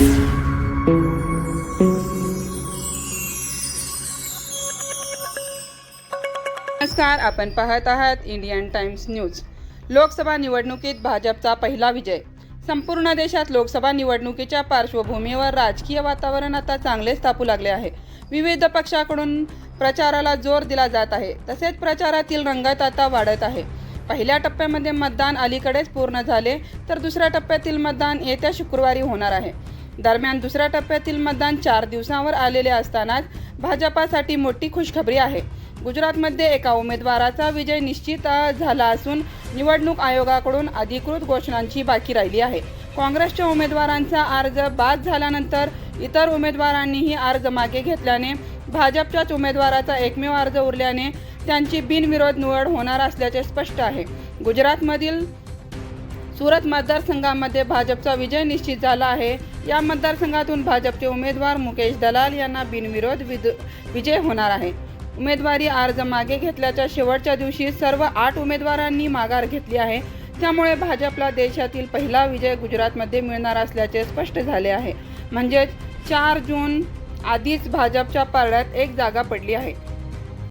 नमस्कार आपण पाहत आहात इंडियन टाइम्स न्यूज. लोकसभा निवडणुकीत भाजपचा पहिला विजय. संपूर्ण देशात लोकसभा निवडणुकीच्या पार्श्वभूमीवर राजकीय वातावरण आता चांगलेच तापू लागले आहे. विविध पक्षाकडून प्रचाराला जोर दिला जात आहे. तसेच प्रचारातील रंगत आता वाढत आहे. पहिल्या टप्प्यामध्ये मतदान अलीकडेच पूर्ण झाले तर दुसऱ्या टप्प्यातील मतदान येत्या शुक्रवारी होणार आहे. दरम्यान दुसऱ्या टप्प्यातील मतदान चार दिवसांवर आलेले असतानाच भाजपासाठी मोठी खुशखबरी आहे. गुजरातमध्ये एका उमेदवाराचा विजय निश्चित झाला असून निवडणूक आयोगाकडून अधिकृत घोषणांची बाकी राहिली आहे. काँग्रेसच्या उमेदवारांचा अर्ज बाद झाल्यानंतर इतर उमेदवारांनीही अर्ज मागे घेतल्याने भाजपच्याच उमेदवाराचा एकमेव अर्ज उरल्याने त्यांची बिनविरोध निवड होणार असल्याचे स्पष्ट आहे. गुजरातमधील सुरत मतदारसंघामध्ये भाजपचा विजय निश्चित झाला आहे. या मतदारसंघातून भाजपचे उमेदवार मुकेश दलाल यांना बिनविरोध विद विजय होणार आहे. उमेदवारी अर्ज मागे घेतल्याच्या शेवटच्या दिवशी सर्व आठ उमेदवारांनी माघार घेतली आहे. त्यामुळे भाजपला देशातील पहिला विजय गुजरातमध्ये मिळणार असल्याचे स्पष्ट झाले आहे. म्हणजेच चार जून आधीच भाजपच्या पारड्यात एक जागा पडली आहे.